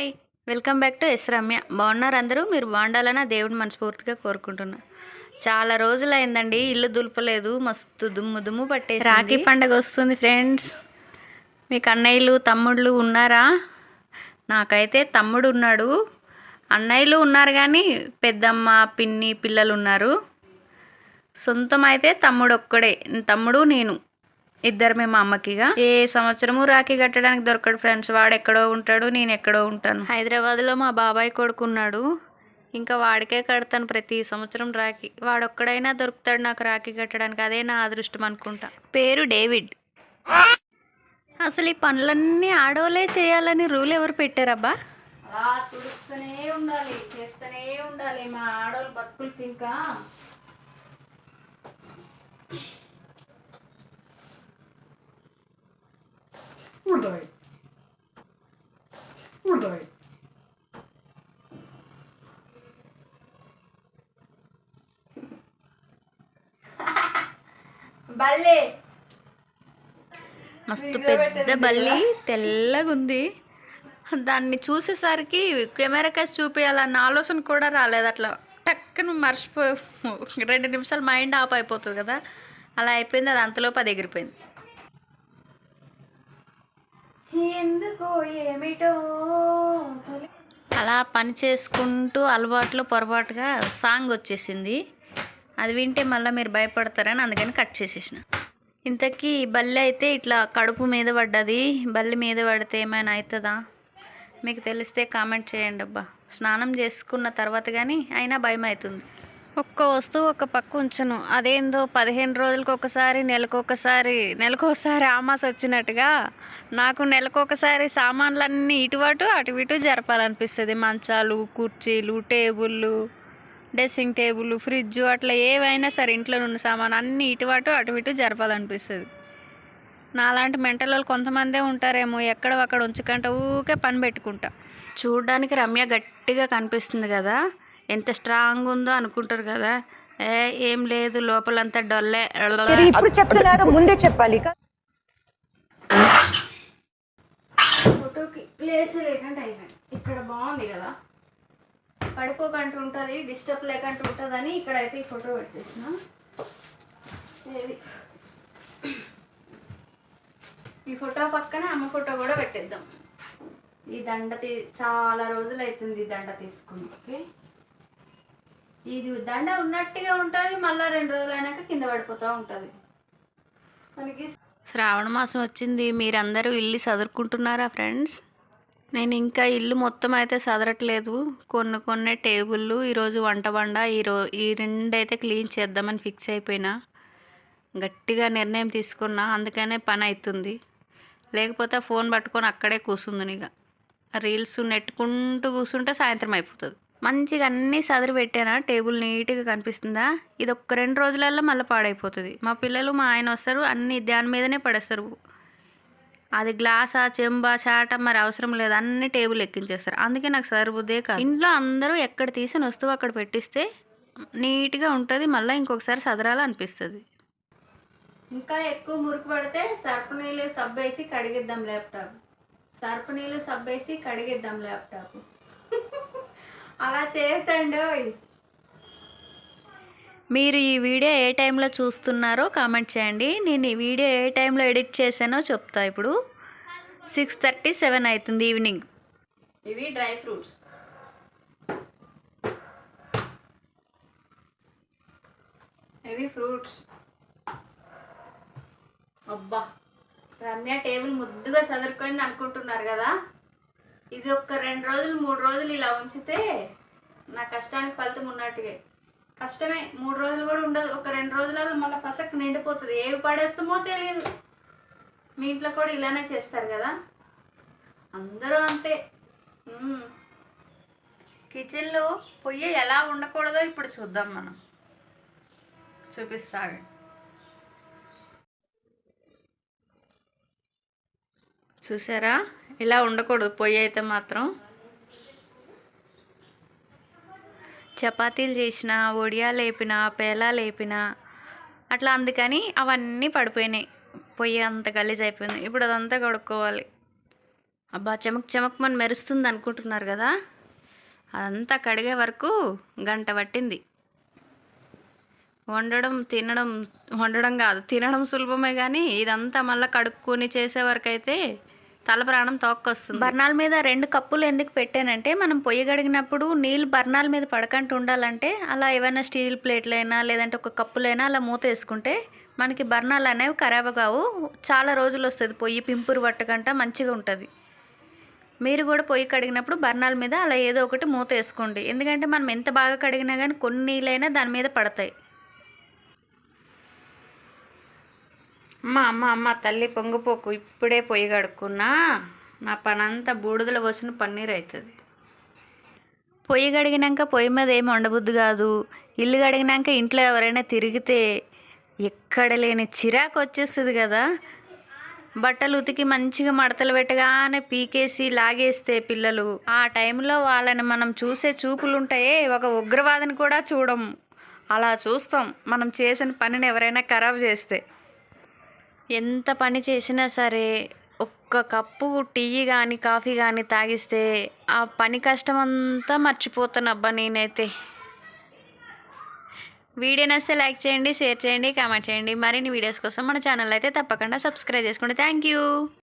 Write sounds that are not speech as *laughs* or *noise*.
Hi. Welcome back to S Ramya. బాగున్నారు అందరూ? మీరు బాగుండాలని దేవుడు దేవుడిని మనస్ఫూర్తిగా కోరుకుంటున్నా. చాలా రోజులు అయిందండి ఇల్లు దులపలేదు. మస్తు దుమ్ము దుమ్ము పట్టేసి రాఖీ పండగ వస్తుంది ఫ్రెండ్స్. మీకు అన్నయ్యలు తమ్ముళ్ళు ఉన్నారా? నాకైతే తమ్ముడు ఉన్నాడు. అన్నయ్యలు ఉన్నారు కానీ పెద్దమ్మ పిన్ని పిల్లలు ఉన్నారు. సొంతం అయితే తమ్ముడు ఒక్కడే. తమ్ముడు నేను. ఇద్దరమే మా అమ్మకిగా. ఏ సంవత్సరము రాఖీ కట్టడానికి దొరకడు ఫ్రెండ్స్. వాడు ఎక్కడో ఉంటాడు నేను ఎక్కడో ఉంటాను. హైదరాబాద్లో మా బాబాయ్ కొడుకున్నాడు. ఇంకా వాడికే కడతాను ప్రతి సంవత్సరం రాఖీ. వాడొక్కడైనా దొరుకుతాడు నాకు రాఖీ కట్టడానికి. అదే నా అదృష్టం అనుకుంటా. పేరు డేవిడ్. అసలు ఈ పనులన్నీ ఆడోలే చేయాలని రూల్ ఎవరు పెట్టారబ్బా? అలా తుడుస్తూనే ఉండాలి చేస్తూనే ఉండాలి మా ఆడోళ్ళు బతుకులకి ఇంకా Buradayım. Buradayım. *laughs* బల్లి. మస్తు పెద్ద బల్లి తెల్లగుంది. దాన్ని చూసేసరికి కెమెరా కేసు చూపించాలన్న ఆలోచన కూడా రాలేదు. అట్లా టక్కన మర్చిపో రెండు నిమిషాలు మైండ్ ఆఫ్ అయిపోతుంది కదా. అలా అయిపోయింది అది అంతలోపు అది ఎగిరిపోయింది. ఎందుకో ఏమిటో అలా పని చేసుకుంటూ అలవాట్లో పొరపాటుగా సాంగ్ వచ్చేసింది. అది వింటే మళ్ళీ మీరు భయపడతారని అందుకని కట్ చేసేసిన. ఇంతకీ ఈ బల్లి అయితే ఇట్లా కడుపు మీద పడ్డది. బల్లి మీద పడితే ఏమైనా అవుతుందా మీకు తెలిస్తే కామెంట్ చేయండి అబ్బా. స్నానం చేసుకున్న తర్వాత కానీ అయినా భయం అవుతుంది ఒక్క వస్తువు ఒక పక్క ఉంచను. అదేందో పదిహేను రోజులకు ఒకసారి నెలకు ఒకసారి నెలకు ఒకసారి ఆమాస వచ్చినట్టుగా నాకు నెలకు ఒకసారి సామాన్లన్నీ ఇటువటు అటు ఇటు జరపాలనిపిస్తుంది. మంచాలు కుర్చీలు టేబుళ్ళు డ్రెస్సింగ్ టేబుల్ ఫ్రిడ్జ్ అట్లా ఏవైనా సరే ఇంట్లో ఉన్న సామాన్ అన్నీ ఇటువటు అటు ఇటు జరపాలనిపిస్తుంది. నాలాంటి మెంటల్ వాళ్ళు కొంతమందే ఉంటారేమో ఎక్కడ అక్కడ ఉంచకంట ఊకే పని పెట్టుకుంటా. చూడడానికి రమ్య గట్టిగా కనిపిస్తుంది కదా. ఎంత స్ట్రాంగ్ ఉందో అనుకుంటారు కదా. ఏ ఏం లేదు లోపలంతా డొల్లే. ఇప్పుడు చెప్తున్నారు ముందే చెప్పాలి. ఫోటోకి ప్లేస్ లేకుండా అయిపోయింది. ఇక్కడ బాగుంది కదా. పడిపోకంటూ ఉంటుంది డిస్టర్బ్ లేకుండా ఉంటుందని ఇక్కడైతే ఈ ఫోటో పెట్టేసిన. ఏది? ఈ ఫోటో పక్కన అమ్మ ఫోటో కూడా పెట్టేద్దాం. ఈ దండ తీ చాలా రోజులు అవుతుంది ఈ దండ తీసుకుని ఓకే ఇది దండ ఉన్నట్టుగా ఉంటుంది మళ్ళీ రెండు రోజులు అయినాక కింద పడిపోతూ ఉంటుంది. మనకి శ్రావణ మాసం వచ్చింది మీరందరూ ఇల్లు చదువుకుంటున్నారా ఫ్రెండ్స్? నేను ఇంకా ఇల్లు మొత్తం అయితే చదరట్లేదు కొన్ని కొన్ని టేబుళ్ళు ఈరోజు వంట బండ ఈరో ఈ రెండైతే క్లీన్ చేద్దామని ఫిక్స్ అయిపోయినా. గట్టిగా నిర్ణయం తీసుకున్నా అందుకనే పని అవుతుంది లేకపోతే ఫోన్ పట్టుకొని అక్కడే కూర్చుంది ఇక రీల్స్ నెట్టుకుంటూ కూర్చుంటే సాయంత్రం అయిపోతుంది. మంచిగా అన్నీ సదురు పెట్టానా? టేబుల్ నీట్గా కనిపిస్తుందా? ఇది ఒక్క రెండు రోజులలో మళ్ళీ పాడైపోతుంది. మా పిల్లలు మా ఆయన వస్తారు అన్నీ దాని మీదనే పడేస్తారు. అది గ్లాసా చెంబా చాట మరి అవసరం లేదు. అన్ని టేబుల్ ఎక్కించేస్తారు. అందుకే నాకు సరిబుద్దే కాదు. ఇంట్లో అందరూ ఎక్కడ తీసిన వస్తువు అక్కడ పెట్టిస్తే నీట్గా ఉంటుంది మళ్ళీ ఇంకొకసారి సదరాలు అనిపిస్తుంది ఇంకా ఎక్కువ మురికి పడితే సర్పు నీళ్ళు సబ్బేసి కడిగిద్దాం ల్యాప్టాప్. సర్పు నీళ్ళు సబ్బేసి కడిగిద్దాం ల్యాప్టాప్. అలా చేయతండి మీరు ఈ వీడియో ఏ టైంలో చూస్తున్నారో కామెంట్ చేయండి. నేను ఈ వీడియో ఏ టైంలో ఎడిట్ చేశానో చెప్తా ఇప్పుడు. సిక్స్ థర్టీ సెవెన్ అవుతుంది ఈవినింగ్. ఇవి డ్రై ఫ్రూట్స్. ఇవి ఫ్రూట్స్. అబ్బా. రమ్య టేబుల్ ముద్దుగా చదువుకుంది అనుకుంటున్నారు కదా. ఇది ఒక రెండు రోజులు మూడు రోజులు ఇలా ఉంచితే నా కష్టానికి ఫలితం ఉన్నట్టుగా. కష్టమే మూడు రోజులు కూడా ఉండదు. ఒక రెండు రోజులలో మళ్ళీ పసక్ నిండిపోతుంది. ఏవి పడేస్తామో తెలియదు. మీ ఇంట్లో కూడా ఇలానే చేస్తారు కదా? అందరూ అంతే. కిచెన్లో పొయ్యి ఎలా ఉండకూడదో ఇప్పుడు చూద్దాం మనం. చూపిస్తాడు చూసారా? ఇలా ఉండకూడదు పొయ్యి అయితే మాత్రం. చపాతీలు చేసిన వడియాలు వేపిన పేలాలు వేపిన అట్లా అందుకని అవన్నీ పడిపోయినాయి. పొయ్యి అంత గలీజ్ అయిపోయింది. ఇప్పుడు అదంతా కడుక్కోవాలి. అబ్బా చెమక్ చెమక్ మన మెరుస్తుంది అనుకుంటున్నారు కదా? అదంతా కడిగే వరకు గంట పట్టింది. వండడం తినడం వండడం కాదు తినడం సులభమే కానీ ఇదంతా మళ్ళీ కడుక్కొని చేసే వరకు అయితే తల ప్రాణం తోక్కొస్తుంది. బర్నాల మీద రెండు కప్పులు ఎందుకు పెట్టానంటే మనం పొయ్యి గడిగినప్పుడు నీళ్ళు బర్నాల మీద పడకంటూ ఉండాలంటే అలా ఏమైనా స్టీల్ ప్లేట్లైనా లేదంటే ఒక కప్పులైనా అలా మూత వేసుకుంటే మనకి బర్నాలు అనేవి ఖరాబ్ కావు. చాలా రోజులు వస్తుంది పొయ్యి పింపురు పట్టకంట మంచిగా ఉంటుంది. మీరు కూడా పొయ్యి కడిగినప్పుడు బర్నాల మీద అలా ఏదో ఒకటి మూత వేసుకోండి. ఎందుకంటే మనం ఎంత బాగా కడిగినా కానీ కొన్ని నీళ్ళైనా దాని మీద పడతాయి. అమ్మ అమ్మ అమ్మ తల్లి పొంగిపోకు ఇప్పుడే పొయ్యి కడుక్కున్నా నా పనంతా బూడిదలో పోసిన పన్నీర్ అవుతుంది పొయ్యి కడిగినాక పొయ్యి మీద ఏమి వండబుద్ది కాదు. ఇల్లు కడిగినాక ఇంట్లో ఎవరైనా తిరిగితే ఎక్కడ లేని చిరాకు వచ్చేస్తుంది కదా. బట్టలు ఉతికి మంచిగా మడతలు పెట్టగానే పీకేసి లాగేస్తే పిల్లలు. ఆ టైంలో వాళ్ళని మనం చూసే చూపులు ఉంటాయే ఒక ఉగ్రవాదిని కూడా చూడము. అలా చూస్తాం. మనం చేసిన పనిని ఎవరైనా ఖరాబ్ చేస్తే. ఎంత పని చేసినా సరే ఒక్క కప్పు టీ కానీ కాఫీ కానీ తాగిస్తే ఆ పని కష్టం అంతా మర్చిపోతాను అబ్బా నేనైతే. వీడియో నచ్చితే లైక్ చేయండి షేర్ చేయండి కామెంట్ చేయండి. మరిన్ని వీడియోస్ కోసం మన ఛానల్ అయితే తప్పకుండా సబ్స్క్రైబ్ చేసుకోండి థ్యాంక్ యూ